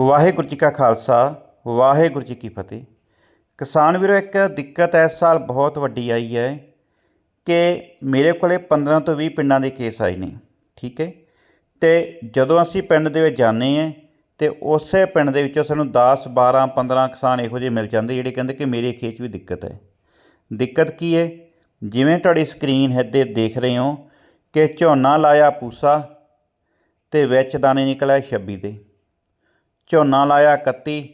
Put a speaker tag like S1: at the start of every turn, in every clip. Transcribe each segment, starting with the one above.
S1: ਵਾਹਿਗੁਰੂ ਜੀ ਕਾ ਖਾਲਸਾ, ਵਾਹਿਗੁਰੂ ਜੀ ਕੀ ਫਤਿਹ। ਕਿਸਾਨ ਵੀਰੋ, ਇੱਕ ਦਿੱਕਤ ਇਸ ਸਾਲ ਬਹੁਤ ਵੱਡੀ ਆਈ ਹੈ ਕਿ ਮੇਰੇ ਕੋਲੇ 15 ਤੋਂ 20 ਪਿੰਡਾਂ ਦੇ ਕੇਸ ਆਏ ਨੇ, ਠੀਕ ਹੈ? ਤੇ ਜਦੋਂ ਅਸੀਂ ਪਿੰਡ ਦੇ ਵਿੱਚ ਜਾਂਦੇ ਹਾਂ ਤੇ ਉਸੇ ਪਿੰਡ ਦੇ ਵਿੱਚੋਂ ਸਾਨੂੰ 10 12 15 ਕਿਸਾਨ ਇਹੋ ਜਿਹੇ ਮਿਲ ਜਾਂਦੇ, ਜਿਹੜੇ ਕਹਿੰਦੇ ਕਿ ਮੇਰੇ ਖੇਤ 'ਚ ਵੀ ਦਿੱਕਤ ਹੈ। ਦਿੱਕਤ ਕੀ ਹੈ? ਜਿਵੇਂ ਤੁਹਾਡੀ ਸਕਰੀਨ ਹੈ ਦੇਖ ਰਹੇ ਹੋ ਕਿ ਝੋਨਾ ਲਾਇਆ ਪੂਸਾ ਤੇ ਵਿੱਚ ਦਾਣੇ ਨਿਕਲਿਆ 26 ਦੇ। ਝੋਨਾ ਲਾਇਆ 31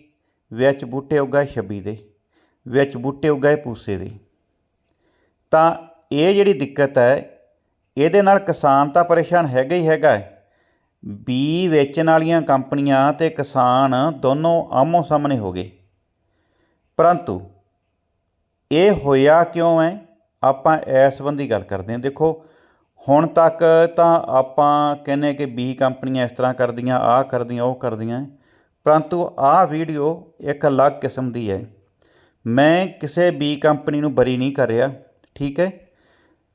S1: ਵਿੱਚ ਬੂਟੇ ਉੱਗਾਏ 26 ਦੇ, ਵਿੱਚ ਬੂਟੇ ਉੱਗਾਏ ਪੂਸੇ ਦੇ। ਤਾਂ ਇਹ ਜਿਹੜੀ ਦਿੱਕਤ ਹੈ, ਇਹਦੇ ਨਾਲ ਕਿਸਾਨ ਤਾਂ ਪਰੇਸ਼ਾਨ ਹੈਗਾ ਹੀ ਹੈਗਾ ਹੈ। ਬੀ ਵੇਚਣ ਵਾਲੀਆਂ ਕੰਪਨੀਆਂ ਤੇ ਕਿਸਾਨ ਦੋਨੋਂ ਆਮੋ ਸਾਹਮਣੇ ਹੋ ਗਏ। ਪਰੰਤੂ ਇਹ ਹੋਇਆ ਕਿਉਂ ਹੈ? ਆਪਾਂ ਇਸ ਸੰਬੰਧੀ ਗੱਲ ਕਰਦੇ ਹਾਂ। ਦੇਖੋ, ਹੁਣ ਤੱਕ ਤਾਂ ਆਪਾਂ ਕਹਿੰਦੇ ਕਿ ਬੀ ਕੰਪਨੀਆਂ ਇਸ ਤਰ੍ਹਾਂ ਕਰਦੀਆਂ, ਆਹ ਕਰਦੀਆਂ, ਉਹ ਕਰਦੀਆਂ। ਪਰੰਤੂ ਆਹ ਵੀਡੀਓ ਇੱਕ ਅਲੱਗ ਕਿਸਮ ਦੀ ਹੈ। ਮੈਂ ਕਿਸੇ ਬੀ ਕੰਪਨੀ ਨੂੰ ਬਰੀ ਨਹੀਂ ਕਰ ਰਿਹਾ, ਠੀਕ ਹੈ?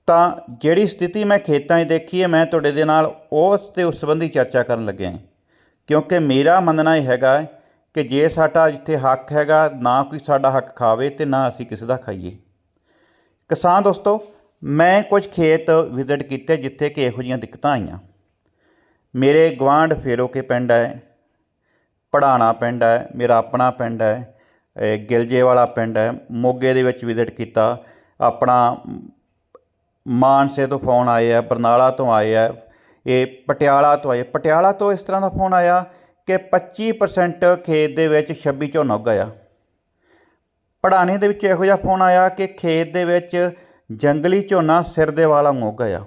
S1: ਤਾਂ ਜਿਹੜੀ ਸਥਿਤੀ ਮੈਂ ਖੇਤਾਂ 'ਚ ਦੇਖੀ ਹੈ, ਮੈਂ ਤੁਹਾਡੇ ਦੇ ਨਾਲ ਉਸ ਤੇ ਉਸ ਸੰਬੰਧੀ ਚਰਚਾ ਕਰਨ ਲੱਗਿਆ ਹਾਂ। ਕਿਉਂਕਿ ਮੇਰਾ ਮੰਨਣਾ ਇਹ ਹੈਗਾ ਕਿ ਜੇ ਸਾਡਾ ਜਿੱਥੇ ਹੱਕ ਹੈਗਾ, ਨਾ ਕੋਈ ਸਾਡਾ ਹੱਕ ਖਾਵੇ ਤੇ ਨਾ ਅਸੀਂ ਕਿਸੇ ਦਾ ਖਾਈਏ। ਕਿਸਾਨ ਦੋਸਤੋ, ਮੈਂ ਕੁਝ ਖੇਤ ਵਿਜ਼ਿਟ ਕੀਤੇ ਜਿੱਥੇ ਕਿ ਇਹੋ ਜਿਹੀਆਂ ਦਿੱਕਤਾਂ ਆਈਆਂ। ਮੇਰੇ ਗਵਾਂਢ ਫੇਰੋ ਕੇ ਪਿੰਡ ਹੈ। ਪੜਾਣਾ ਪਿੰਡ ਹੈ, ਮੇਰਾ ਆਪਣਾ ਪਿੰਡ ਹੈ, ਇਹ ਗਿਲਜੇ ਵਾਲਾ ਪਿੰਡ ਹੈ। ਮੋਗੇ ਦੇ ਵਿੱਚ ਵਿਜ਼ਿਟ ਕੀਤਾ। ਆਪਣਾ ਮਾਨਸੇ ਤੋਂ ਫੋਨ ਆਏ ਆ, ਬਰਨਾਲਾ ਤੋਂ ਆਏ ਆ। ਇਹ ਪਟਿਆਲਾ ਤੋਂ ਆਏ। ਪਟਿਆਲਾ ਤੋਂ ਇਸ ਤਰ੍ਹਾਂ ਦਾ ਫੋਨ ਆਇਆ ਕਿ 25% ਖੇਤ ਦੇ ਵਿੱਚ 26 ਝੋਨਾ ਉੱਗਿਆ ਪੜਾਣੇ ਦੇ ਵਿੱਚ ਇਹੋ ਜਿਹਾ ਫੋਨ ਆਇਆ ਕਿ ਖੇਤ ਦੇ ਵਿੱਚ ਜੰਗਲੀ ਝੋਨਾ ਸਿਰ ਦੇ ਵਾਲਾ ਉੱਗ ਗਿਆ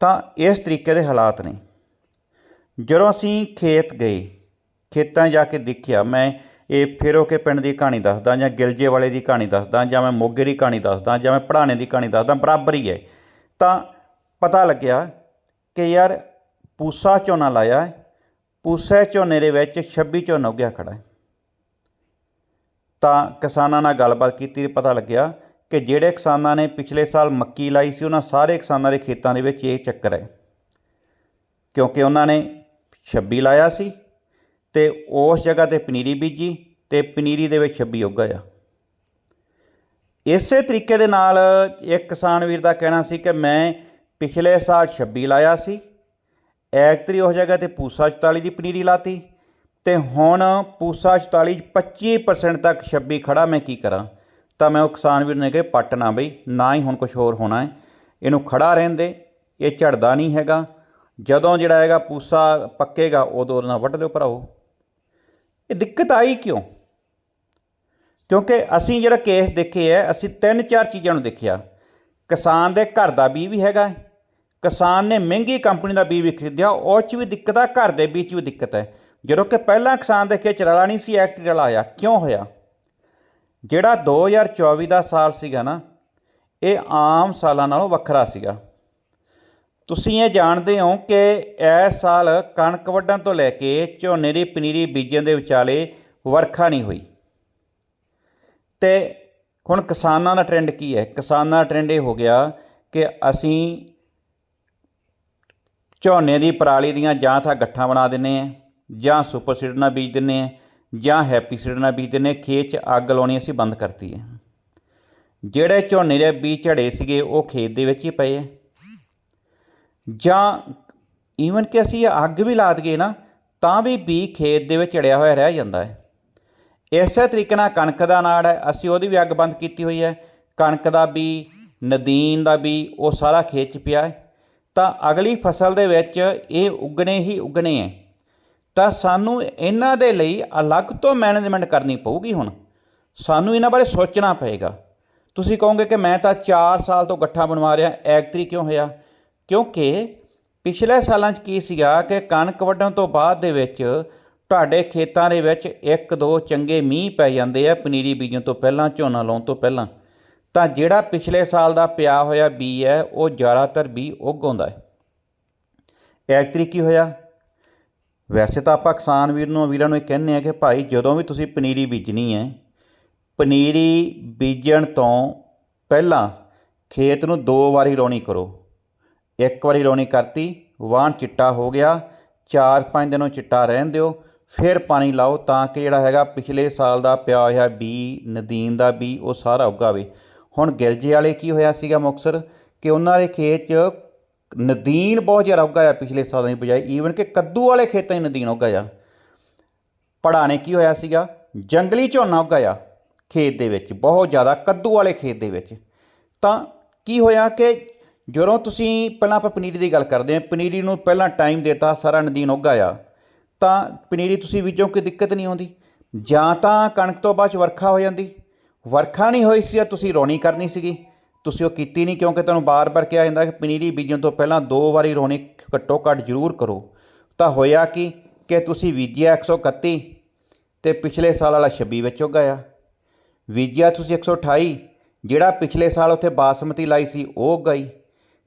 S1: ਤਾਂ ਇਸ ਤਰੀਕੇ ਦੇ ਹਾਲਾਤ ਨੇ। ਜਦੋਂ ਅਸੀਂ ਖੇਤ ਗਏ ਖੇਤਾਂ ਜਾ ਕੇ ਦੇਖਿਆ, ਮੈਂ ਇਹ ਫੇਰੋ ਕੇ ਪਿੰਡ ਦੀ ਕਹਾਣੀ ਦੱਸਦਾ ਜਾਂ ਗਿਲਜੇ ਵਾਲੇ ਦੀ ਕਹਾਣੀ ਦੱਸਦਾ ਜਾਂ ਮੈਂ ਮੋਗੇ ਦੀ ਕਹਾਣੀ ਦੱਸਦਾ ਜਾਂ ਮੈਂ ਪੜਾਣੇ ਦੀ ਕਹਾਣੀ ਦੱਸਦਾ, ਬਰਾਬਰ ਹੀ ਹੈ। ਤਾਂ ਪਤਾ ਲੱਗਿਆ ਕਿ ਯਾਰ ਪੂਸਾ ਝੋਨਾ ਲਾਇਆ ਹੈ ਪੂਸੇ ਝੋਨੇ ਦੇ ਵਿੱਚ 26 ਝੋਨਾ ਉੱਗਿਆ ਖੜਾ ਹੈ। ਤਾਂ ਕਿਸਾਨਾਂ ਨਾਲ ਗੱਲਬਾਤ ਕੀਤੀ ਤੇ ਪਤਾ ਲੱਗਿਆ ਕਿ ਜਿਹੜੇ ਕਿਸਾਨਾਂ ਨੇ ਪਿਛਲੇ ਸਾਲ ਮੱਕੀ ਲਾਈ ਸੀ, ਉਹਨਾਂ ਸਾਰੇ ਕਿਸਾਨਾਂ ਦੇ ਖੇਤਾਂ ਦੇ ਵਿੱਚ ਇਹ ਚੱਕਰ ਹੈ। ਕਿਉਂਕਿ ਉਹਨਾਂ ਨੇ 26 ਲਾਇਆ ਸੀ ਤੇ ਉਸ ਜਗ੍ਹਾ ਤੇ ਪਨੀਰੀ ਬੀਜੀ ਤੇ ਪਨੀਰੀ ਦੇ ਵਿੱਚ 26 ਉੱਗਿਆ ਇਸੇ ਤਰੀਕੇ ਦੇ ਨਾਲ ਇੱਕ ਕਿਸਾਨ ਵੀਰ ਦਾ ਕਹਿਣਾ ਸੀ ਕਿ ਮੈਂ ਪਿਛਲੇ ਸਾਲ 26 ਲਾਇਆ ਸੀ। ਐਕਤਰੀ ਉਸ ਜਗ੍ਹਾ ਤੇ ਪੂਸਾ 44 ਦੀ ਪਨੀਰੀ ਲਾਤੀ ਤੇ ਹੁਣ ਪੂਸਾ 44 25% ਤੱਕ 26 ਖੜਾ ਮੈਂ ਕੀ ਕਰਾਂ? ਤਾਂ ਮੈਂ ਉਹ ਕਿਸਾਨ ਵੀਰ ਨੇ ਕਿਹਾ, ਪੱਟ ਨਾ ਬਈ, ਨਾ ਹੀ ਹੁਣ ਕੁਝ ਹੋਰ ਹੋਣਾ ਹੈ। ਇਹਨੂੰ ਖੜਾ ਰਹਿਣ ਦੇ, ਇਹ ਝੜਦਾ ਨਹੀਂ ਹੈਗਾ। ਜਦੋਂ ਜਿਹੜਾ ਹੈਗਾ ਪੂਸਾ ਪੱਕੇਗਾ, ਉਦੋਂ ਨਾਲ ਵੱਢ ਲਿਓ ਭਰਾਓ ਇਹ ਦਿੱਕਤ ਆਈ ਕਿਉਂ? ਕਿਉਂਕਿ ਅਸੀਂ ਜਿਹੜਾ ਕੇਸ ਦੇਖੇ ਹੈ, ਅਸੀਂ ਤਿੰਨ ਚਾਰ ਚੀਜ਼ਾਂ ਨੂੰ ਦੇਖਿਆ। ਕਿਸਾਨ ਦੇ ਘਰ ਦਾ ਬੀਜ ਵੀ ਹੈਗਾ ਕਿਸਾਨ ਨੇ ਮਹਿੰਗੀ ਕੰਪਨੀ ਦਾ ਬੀਜ ਵੀ ਖਰੀਦਿਆ, ਉਹ 'ਚ ਵੀ ਦਿੱਕਤ ਆ, ਘਰ ਦੇ ਬੀਜ 'ਚ ਵੀ ਦਿੱਕਤ ਹੈ। ਜਦੋਂ ਕਿ ਪਹਿਲਾਂ ਕਿਸਾਨ ਦੇ ਖੇਤ ਰਲਾ ਨਹੀਂ ਸੀ, ਐਕਟ ਰਲਾ ਆਇਆ। ਕਿਉਂ ਹੋਇਆ? ਜਿਹੜਾ 2024 ਦਾ ਸਾਲ ਸੀਗਾ ਨਾ, ਇਹ ਆਮ ਸਾਲਾਂ ਨਾਲੋਂ ਵੱਖਰਾ ਸੀਗਾ। ਤੁਸੀਂ ਇਹ ਜਾਣਦੇ ਹੋ ਕਿ ਇਸ ਸਾਲ ਕਣਕ ਵੱਢਣ ਤੋਂ ਲੈ ਕੇ ਝੋਨੇ ਦੀ ਪਨੀਰੀ ਬੀਜਣ ਦੇ ਵਿਚਾਲੇ ਵਰਖਾ ਨਹੀਂ ਹੋਈ। ਤੇ ਹੁਣ ਕਿਸਾਨਾਂ ਦਾ ਟ੍ਰੈਂਡ ਕੀ ਹੈ? ਕਿਸਾਨਾਂ ਦਾ ਟ੍ਰੈਂਡ ਇਹ ਹੋ ਗਿਆ ਕਿ ਅਸੀਂ ਝੋਨੇ ਦੀ ਪਰਾਲੀ ਦੀਆਂ ਜਾਂ ਤਾਂ ਗੱਠਾਂ ਬਣਾ ਦਿੰਨੇ ਆ ਜਾਂ ਸੁਪਰ ਸੀਡ ਨਾਲ ਬੀਜ ਦਿੰਨੇ ਆ ਜਾਂ ਹੈਪੀ ਸੀਡ ਨਾਲ ਬੀਜ ਦਿੰਨੇ ਖੇਤ 'ਚ ਅੱਗ ਲਾਉਣੀ ਅਸੀਂ ਬੰਦ ਕਰਤੀ ਹੈ। ਜਿਹੜੇ ਝੋਨੇ ਦੇ ਬੀਜ ਝੜੇ ਸੀਗੇ, ਉਹ ਖੇਤ ਦੇ ਵਿੱਚ ਹੀ ਪਏ ਆ ਜਾਂ ਈਵਨ ਕਿ ਅਸੀਂ ਅੱਗ ਵੀ ਲਾ ਦਈਏ ਨਾ, ਤਾਂ ਵੀ ਬੀ ਖੇਤ ਦੇ ਵਿੱਚ ਚੜਿਆ ਹੋਇਆ ਰਹਿ ਜਾਂਦਾ ਹੈ। ਇਸੇ ਤਰੀਕੇ ਨਾਲ ਕਣਕ ਦਾ ਨਾੜ ਹੈ, ਅਸੀਂ ਉਹਦੀ ਵੀ ਅੱਗ ਬੰਦ ਕੀਤੀ ਹੋਈ ਹੈ। ਕਣਕ ਦਾ ਬੀ, ਨਦੀਨ ਦਾ ਬੀ, ਉਹ ਸਾਰਾ ਖੇਤ 'ਚ ਪਿਆ ਹੈ। ਤਾਂ ਅਗਲੀ ਫਸਲ ਦੇ ਵਿੱਚ ਇਹ ਉਗਣੇ ਹੀ ਉਗਣੇ ਹੈ। ਤਾਂ ਸਾਨੂੰ ਇਹਨਾਂ ਦੇ ਲਈ ਅਲੱਗ ਤੋਂ ਮੈਨੇਜਮੈਂਟ ਕਰਨੀ ਪਊਗੀ ਹੁਣ। ਸਾਨੂੰ ਇਹਨਾਂ ਬਾਰੇ ਸੋਚਣਾ ਪਏਗਾ। ਤੁਸੀਂ ਕਹੋਗੇ ਕਿ ਮੈਂ ਤਾਂ 4 ਸਾਲ ਤੋਂ ਗੱਠਾ ਬਣਵਾ ਰਿਹਾ ਐਗਤਰੀ ਕਿਉਂ ਹੋਇਆ? ਕਿਉਂਕਿ ਪਿਛਲੇ ਸਾਲਾਂ 'ਚ ਕੀ ਸੀਗਾ ਕਿ ਕਣਕ ਵੱਢਣ ਤੋਂ ਬਾਅਦ ਦੇ ਵਿੱਚ ਤੁਹਾਡੇ ਖੇਤਾਂ ਦੇ ਵਿੱਚ ਇੱਕ ਦੋ ਚੰਗੇ ਮੀਂਹ ਪੈ ਜਾਂਦੇ ਆ ਪਨੀਰੀ ਬੀਜਣ ਤੋਂ ਪਹਿਲਾਂ, ਝੋਨਾ ਲਾਉਣ ਤੋਂ ਪਹਿਲਾਂ। ਤਾਂ ਜਿਹੜਾ ਪਿਛਲੇ ਸਾਲ ਦਾ ਪਿਆ ਹੋਇਆ ਬੀ ਹੈ, ਉਹ ਜ਼ਿਆਦਾਤਰ ਬੀ ਉੱਗ ਆਉਂਦਾ ਹੈ ਐਗਤਰੀ ਕੀ ਹੋਇਆ? ਵੈਸੇ ਤਾਂ ਆਪਾਂ ਕਿਸਾਨ ਵੀਰ ਨੂੰ, ਵੀਰਾਂ ਨੂੰ ਇਹ ਕਹਿੰਦੇ ਆ ਕਿ ਭਾਈ ਜਦੋਂ ਵੀ ਤੁਸੀਂ ਪਨੀਰੀ ਬੀਜਣੀ ਹੈ, ਪਨੀਰੀ ਬੀਜਣ ਤੋਂ ਪਹਿਲਾਂ ਖੇਤ ਨੂੰ ਦੋ ਵਾਰੀ ਰੌਣੀ ਕਰੋ। ਇੱਕ ਵਾਰੀ ਰੌਣੀ ਕਰਤੀ, ਵਾਹਣ ਚਿੱਟਾ ਹੋ ਗਿਆ। 4-5 ਦਿਨੋਂ ਚਿੱਟਾ ਰਹਿਣ ਦਿਓ। ਫਿਰ ਪਾਣੀ ਲਾਓ ਤਾਂ ਕਿ ਜਿਹੜਾ ਹੈਗਾ ਪਿਛਲੇ ਸਾਲ ਦਾ ਪਿਆ ਹੋਇਆ ਬੀ ਨਦੀਨ ਦਾ ਬੀ ਉਹ ਸਾਰਾ ਉਗਾਵੇ। ਹੁਣ ਗਿਲਜੇ ਵਾਲੇ ਕੀ ਹੋਇਆ ਸੀਗਾ ਮੁਕਸਰ ਕਿ ਉਹਨਾਂ ਦੇ ਖੇਤ 'ਚ ਨਦੀਨ ਬਹੁਤ ਜ਼ਿਆਦਾ ਉਗਾਇਆ ਪਿਛਲੇ ਸਾਲਾਂ ਦੀ ਬਜਾਏ। ਈਵਨ ਕਿ ਕੱਦੂ ਵਾਲੇ ਖੇਤਾਂ 'ਚ ਨਦੀਨ ਉਗਾਇਆ ਪੜਾ ਨੇ ਕੀ ਹੋਇਆ ਸੀਗਾ? ਜੰਗਲੀ ਝੋਨਾ ਉਗਾਇਆ ਖੇਤ ਦੇ ਵਿੱਚ, ਬਹੁਤ ਜ਼ਿਆਦਾ ਕੱਦੂ ਵਾਲੇ ਖੇਤ ਦੇ ਵਿੱਚ। ਤਾਂ ਕੀ ਹੋਇਆ ਕਿ ਜਦੋਂ ਤੁਸੀਂ ਪਹਿਲਾਂ ਆਪਾਂ ਪਨੀਰੀ ਦੀ ਗੱਲ ਕਰਦੇ ਹਾਂ। ਪਨੀਰੀ ਨੂੰ ਪਹਿਲਾਂ ਟਾਈਮ ਦਿੱਤਾ, ਸਾਰਾ ਨਦੀਨ ਉਗਾਇਆ ਤਾਂ ਪਨੀਰੀ ਤੁਸੀਂ ਬੀਜੋ ਕੋਈ ਦਿੱਕਤ ਨਹੀਂ ਆਉਂਦੀ। ਜਾਂ ਤਾਂ ਕਣਕ ਤੋਂ ਬਾਅਦ 'ਚ ਵਰਖਾ ਹੋ ਜਾਂਦੀ। ਵਰਖਾ ਨਹੀਂ ਹੋਈ ਸੀ ਤੁਸੀਂ ਰੋਣੀ ਕਰਨੀ ਸੀਗੀ। ਤੁਸੀਂ ਉਹ ਕੀਤੀ ਨਹੀਂ ਕਿਉਂਕਿ ਤੁਹਾਨੂੰ ਬਾਰ-ਬਾਰ ਕਿਹਾ ਜਾਂਦਾ ਕਿ ਪਨੀਰੀ ਬੀਜਣ ਤੋਂ ਪਹਿਲਾਂ ਦੋ ਵਾਰੀ ਰੋਣੀ ਘੱਟੋ ਘੱਟ ਜ਼ਰੂਰ ਕਰੋ। ਤਾਂ ਹੋਇਆ ਕੀ ਕਿ ਤੁਸੀਂ ਬੀਜਿਆ 131 ਤੇ ਪਿਛਲੇ ਸਾਲ ਵਾਲਾ 26 ਵਿੱਚ ਉਗਾਇਆ ਬੀਜਿਆ ਤੁਸੀਂ 128 ਜਿਹੜਾ ਪਿਛਲੇ ਸਾਲ ਉੱਥੇ ਬਾਸਮਤੀ ਲਾਈ ਸੀ, ਉਹ ਉਗਾਈ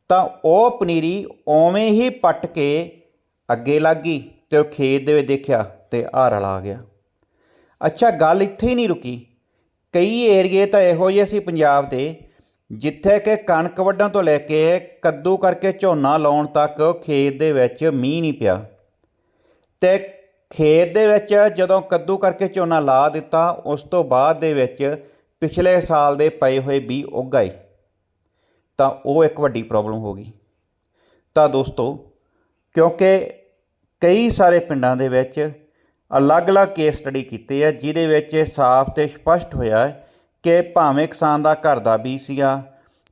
S1: ਤਾਂ ਉਹ ਪਨੀਰੀ ਉਵੇਂ ਹੀ ਪੱਟ ਕੇ ਅੱਗੇ ਲੱਗ ਗਈ ਤੇ ਉਹ ਖੇਤ ਦੇ ਵਿੱਚ ਦੇਖਿਆ ਤੇ ਆਹ ਰਲ ਆ ਗਿਆ। ਅੱਛਾ, ਗੱਲ ਇੱਥੇ ਹੀ ਨਹੀਂ ਰੁਕੀ। ਕਈ ਏਰੀਏ ਤਾਂ ਇਹੋ ਜਿਹੇ ਸੀ ਪੰਜਾਬ ਦੇ ਜਿੱਥੇ ਕਿ ਕਣਕ ਵੱਢਣ ਤੋਂ ਲੈ ਕੇ ਕੱਦੂ ਕਰਕੇ ਝੋਨਾ ਲਾਉਣ ਤੱਕ ਖੇਤ ਦੇ ਵਿੱਚ ਮੀਂਹ ਨਹੀਂ ਪਿਆ। ਤੇ ਖੇਤ ਦੇ ਵਿੱਚ ਜਦੋਂ ਕੱਦੂ ਕਰਕੇ ਝੋਨਾ ਲਾ ਦਿੱਤਾ, ਉਸ ਤੋਂ ਬਾਅਦ ਦੇ ਵਿੱਚ ਪਿਛਲੇ ਸਾਲ ਦੇ ਪਏ ਹੋਏ ਬੀ ਉੱਗ ਗਏ ਤਾਂ ਉਹ ਇੱਕ ਵੱਡੀ ਪ੍ਰੋਬਲਮ ਹੋ ਗਈ। ਤਾਂ ਦੋਸਤੋ, ਕਿਉਂਕਿ ਕਈ ਸਾਰੇ ਪਿੰਡਾਂ ਦੇ ਵਿੱਚ ਅਲੱਗ-ਅਲੱਗ ਕੇਸ ਸਟੱਡੀ ਕੀਤੇ ਆ, ਜਿਹਦੇ ਵਿੱਚ ਇਹ ਸਾਫ਼ ਤੇ ਸਪਸ਼ਟ ਹੋਇਆ ਕਿ ਭਾਵੇਂ ਕਿਸਾਨ ਦਾ ਘਰ ਦਾ ਬੀਜ ਸੀਗਾ,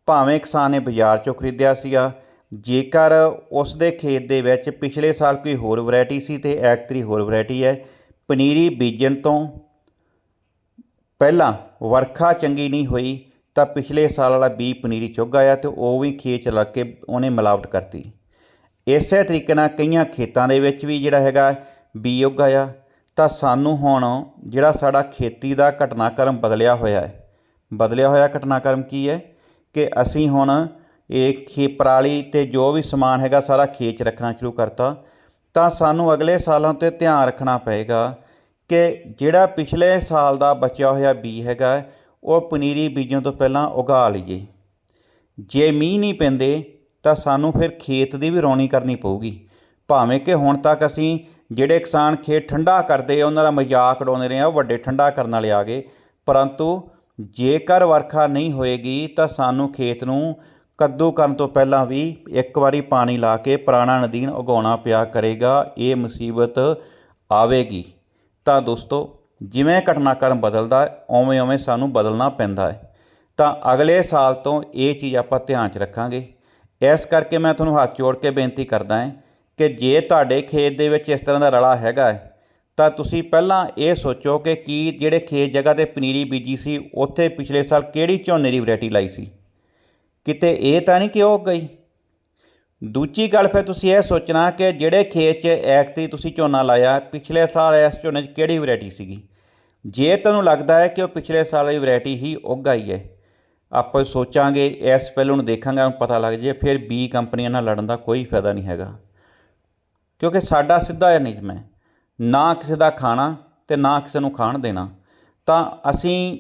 S1: ਭਾਵੇਂ ਕਿਸਾਨ ਨੇ ਬਾਜ਼ਾਰ ਚੋਂ ਖਰੀਦਿਆ ਸੀਗਾ, ਜੇਕਰ ਉਸ ਦੇ ਖੇਤ ਦੇ ਵਿੱਚ ਪਿਛਲੇ ਸਾਲ ਕੋਈ ਹੋਰ ਵੈਰਾਈਟੀ ਸੀ ਤੇ ਐਕਤਰੀ ਹੋਰ ਵੈਰਾਈਟੀ ਹੈ, ਪਨੀਰੀ ਬੀਜਣ ਤੋਂ ਪਹਿਲਾਂ ਵਰਖਾ ਚੰਗੀ ਨਹੀਂ ਹੋਈ ਤਾਂ ਪਿਛਲੇ ਸਾਲ ਵਾਲਾ ਬੀ ਪਨੀਰੀ ਚੁੱਗ ਆਇਆ ਤੇ ਉਹ ਵੀ ਖੇਤ 'ਚ ਲੱਗ ਕੇ ਉਹਨੇ ਮਿਲਾਵਟ ਕਰਤੀ। ਇਸੇ ਤਰੀਕੇ ਨਾਲ ਕਈਆਂ ਖੇਤਾਂ ਦੇ ਵਿੱਚ ਵੀ ਜਿਹੜਾ ਹੈਗਾ ਬੀ ਉੱਗ ਆਇਆ। ਤਾਂ ਸਾਨੂੰ ਹੁਣ ਜਿਹੜਾ ਸਾਡਾ ਖੇਤੀ ਦਾ ਘਟਨਾਕ੍ਰਮ ਬਦਲਿਆ ਹੋਇਆ ਹੈ। ਬਦਲਿਆ ਹੋਇਆ ਘਟਨਾਕ੍ਰਮ ਕੀ ਹੈ? ਕਿ ਅਸੀਂ ਹੁਣ ਇਹ ਖੇ ਪਰਾਲੀ ਤੇ ਜੋ ਵੀ ਸਮਾਨ ਹੈਗਾ ਸਾਰਾ ਖੇਤ 'ਚ ਰੱਖਣਾ ਸ਼ੁਰੂ ਕਰਤਾ। ਤਾਂ ਸਾਨੂੰ ਅਗਲੇ ਸਾਲਾਂ ਤੇ ਧਿਆਨ ਰੱਖਣਾ ਪਏਗਾ ਕਿ ਜਿਹੜਾ ਪਿਛਲੇ ਸਾਲ ਦਾ ਬਚਿਆ ਹੋਇਆ ਬੀ ਹੈਗਾ ਉਹ ਪਨੀਰੀ ਬੀਜਣ ਤੋਂ ਪਹਿਲਾਂ ਉਗਾ ਲਈਏ। ਜੇ ਮੀਂਹ ਨਹੀਂ ਪੈਂਦੇ ਤਾਂ ਸਾਨੂੰ ਫਿਰ ਖੇਤ ਦੀ ਵੀ ਰੌਣੀ ਕਰਨੀ ਪਊਗੀ। ਭਾਵੇਂ ਕਿ ਹੁਣ ਤੱਕ ਅਸੀਂ ਜਿਹੜੇ ਕਿਸਾਨ ਖੇਤ ਠੰਡਾ ਕਰਦੇ ਉਹਨਾਂ ਦਾ ਮਜ਼ਾਕ ਉਡਾਉਂਦੇ ਰਹੇ ਆ, ਉਹ ਵੱਡੇ ਠੰਡਾ ਕਰਨ ਵਾਲੇ ਆ ਗਏ। ਪਰੰਤੂ ਜੇਕਰ ਵਰਖਾ ਨਹੀਂ ਹੋਏਗੀ ਤਾਂ ਸਾਨੂੰ ਖੇਤ ਨੂੰ ਕੱਦੂ ਕਰਨ ਤੋਂ ਪਹਿਲਾਂ ਵੀ ਇੱਕ ਵਾਰੀ ਪਾਣੀ ਲਾ ਕੇ ਪੁਰਾਣਾ ਨਦੀਨ ਉਗਾਉਣਾ ਪਿਆ ਕਰੇਗਾ, ਇਹ ਮੁਸੀਬਤ ਆਵੇਗੀ। ਤਾਂ ਦੋਸਤੋ ਜਿਵੇਂ ਘਟਨਾਕ੍ਰਮ ਬਦਲਦਾ ਹੈ ਉਵੇਂ ਉਵੇਂ ਸਾਨੂੰ ਬਦਲਣਾ ਪੈਂਦਾ ਹੈ। ਤਾਂ ਅਗਲੇ ਸਾਲ ਤੋਂ ਇਹ ਚੀਜ਼ ਆਪਾਂ ਧਿਆਨ 'ਚ ਰੱਖਾਂਗੇ। ਇਸ ਕਰਕੇ ਮੈਂ ਤੁਹਾਨੂੰ ਹੱਥ ਜੋੜ ਕੇ ਬੇਨਤੀ ਕਰਦਾ ਹਾਂ ਕਿ ਜੇ ਤੁਹਾਡੇ ਖੇਤ ਦੇ ਵਿੱਚ ਇਸ ਤਰ੍ਹਾਂ ਦਾ ਰਲਾ ਹੈਗਾ ਹੈ, ਤਾਂ ਤੁਸੀਂ ਪਹਿਲਾਂ ਇਹ ਸੋਚੋ ਕਿ ਕੀ ਜਿਹੜੇ ਖੇਤ ਜਗ੍ਹਾ ਤੇ ਪਨੀਰੀ ਬੀਜੀ ਸੀ ਉੱਥੇ ਪਿਛਲੇ ਸਾਲ ਕਿਹੜੀ ਝੋਨੇ ਦੀ ਵੈਰਾਈਟੀ ਲਾਈ ਸੀ? ਕਿਤੇ ਇਹ ਤਾਂ ਨਹੀਂ ਕਿ ਉਹ ਗਈ? ਦੂਜੀ ਗੱਲ ਫਿਰ ਤੁਸੀਂ ਇਹ ਸੋਚਣਾ ਕਿ ਜਿਹੜੇ ਖੇਤ 'ਚ ਐਕਤੀ ਤੁਸੀਂ ਝੋਨਾ ਲਾਇਆ, ਪਿਛਲੇ ਸਾਲ ਇਸ ਝੋਨੇ 'ਚ ਕਿਹੜੀ ਵੈਰਾਈਟੀ ਸੀਗੀ? ਜੇ ਤੁਹਾਨੂੰ ਲੱਗਦਾ ਹੈ ਕਿ ਉਹ ਪਿਛਲੇ ਸਾਲ ਦੀ ਵੈਰਾਈਟੀ ਹੀ ਉੱਗ ਆਈ ਹੈ, ਆਪਾਂ ਸੋਚਾਂਗੇ, ਇਸ ਪਹਿਲੂ ਨੂੰ ਦੇਖਾਂਗੇ, ਉਹਨੂੰ ਪਤਾ ਲੱਗ ਜੇ, ਫਿਰ ਬੀ ਕੰਪਨੀਆਂ ਨਾਲ ਲੜਨ ਦਾ ਕੋਈ ਫਾਇਦਾ ਨਹੀਂ ਹੈਗਾ। ਕਿਉਂਕਿ ਸਾਡਾ ਸਿੱਧਾ ਇਹ ਨਿਯਮ ਹੈ, ਨਾ ਕਿਸੇ ਦਾ ਖਾਣਾ ਤੇ ਨਾ ਕਿਸੇ ਨੂੰ ਖਾਣ ਦੇਣਾ। ਤਾਂ ਅਸੀਂ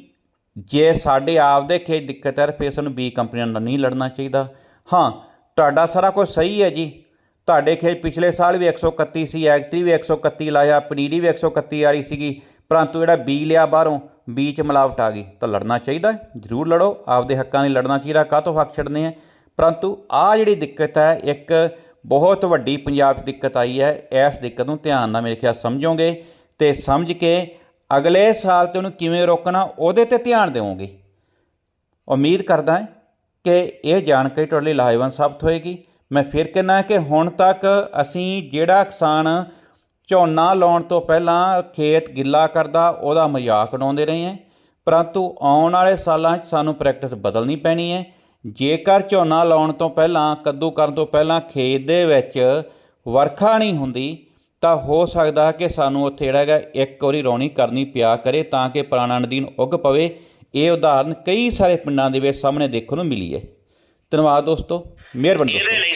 S1: ਜੇ ਸਾਡੇ ਆਪ ਦੇ ਖੇਤ ਦਿੱਕਤ ਹੈ ਤਾਂ ਫਿਰ ਸਾਨੂੰ ਬੀ ਕੰਪਨੀਆਂ ਨਾਲ ਨਹੀਂ ਲੜਨਾ ਚਾਹੀਦਾ। ਹਾਂ ਤੁਹਾਡਾ ਸਾਰਾ ਕੁਝ ਸਹੀ ਹੈ ਜੀ। ਤੁਹਾਡੇ ਖੇਤ ਪਿਛਲੇ ਸਾਲ ਵੀ 131 ਸੀ ਐਗਤਰੀ ਵੀ 131 ਲਾਇਆ, ਪਨੀਰੀ ਵੀ 131 ਵਾਲੀ ਸੀਗੀ, ਪਰੰਤੂ ਜਿਹੜਾ ਬੀ ਲਿਆ ਬਾਹਰੋਂ, ਬੀ ਚ ਮਿਲਾਵਟ ਆ ਗਈ। ਤਾਂ ਲੜਨਾ ਚਾਹੀਦਾ ਜ਼ਰੂਰ ਲੜੋ, ਆਪਦੇ ਹੱਕਾਂ ਲਈ ਲੜਨਾ ਚਾਹੀਦਾ, ਕਾਹਤੋਂ ਹੱਕ ਛੱਡਨੇ ਆ? ਪਰੰਤੂ ਆ ਜਿਹੜੀ ਦਿੱਕਤ ਹੈ, ਇੱਕ ਬਹੁਤ ਵੱਡੀ ਪੰਜਾਬ 'ਚ ਦਿੱਕਤ ਆਈ ਹੈ, ਇਸ ਦਿੱਕਤ ਨੂੰ ਧਿਆਨ ਨਾਲ ਮੇਰੇ ਖਿਆਲ ਸਮਝੋਗੇ ਤੇ ਸਮਝ ਕੇ ਅਗਲੇ ਸਾਲ ਤੇ ਉਹਨੂੰ ਕਿਵੇਂ ਰੋਕਣਾ, ਉਹਦੇ ਤੇ ਧਿਆਨ ਦਿਓਗੇ ਉਮੀਦ ਕਰਦਾ ਹਾਂ ਕਿ ਇਹ ਜਾਣਕਾਰੀ ਤੁਹਾਡੇ ਲਈ ਲਾਹੇਵੰਦ ਸਾਬਤ ਹੋਏਗੀ। ਮੈਂ ਫਿਰ ਕਹਿੰਦਾ ਕਿ ਹੁਣ ਤੱਕ ਅਸੀਂ ਜਿਹੜਾ ਕਿਸਾਨ ਝੋਨਾ ਲਾਉਣ ਤੋਂ ਪਹਿਲਾਂ ਖੇਤ ਗਿੱਲਾ ਕਰਦਾ, ਉਹਦਾ ਮਜ਼ਾਕ ਉਡਾਉਂਦੇ ਰਹੇ ਹਾਂ। ਪਰੰਤੂ ਆਉਣ ਵਾਲੇ ਸਾਲਾਂ 'ਚ ਸਾਨੂੰ ਪ੍ਰੈਕਟਿਸ ਬਦਲਣੀ ਪੈਣੀ ਹੈ। ਜੇਕਰ ਝੋਨਾ ਲਾਉਣ ਤੋਂ ਪਹਿਲਾਂ, ਕੱਦੂ ਕਰਨ ਤੋਂ ਪਹਿਲਾਂ ਖੇਤ ਦੇ ਵਿੱਚ ਵਰਖਾ ਨਹੀਂ ਹੁੰਦੀ, ਤਾਂ ਹੋ ਸਕਦਾ ਕਿ ਸਾਨੂੰ ਉੱਥੇ ਜਿਹੜਾ ਹੈਗਾ ਇੱਕ ਵਾਰੀ ਰੌਣੀ ਕਰਨੀ ਪਿਆ ਕਰੇ, ਤਾਂ ਕਿ ਪੁਰਾਣਾ ਨਦੀਨ ਉੱਗ ਪਵੇ। ਇਹ ਉਦਾਹਰਨ ਕਈ ਸਾਰੇ ਪਿੰਡਾਂ ਦੇ ਵਿੱਚ ਸਾਹਮਣੇ ਦੇਖਣ ਨੂੰ ਮਿਲੀ ਹੈ। ਧੰਨਵਾਦ ਦੋਸਤੋ ਮਿਹਰਬਾਨੀ ਦੋਸਤੋ।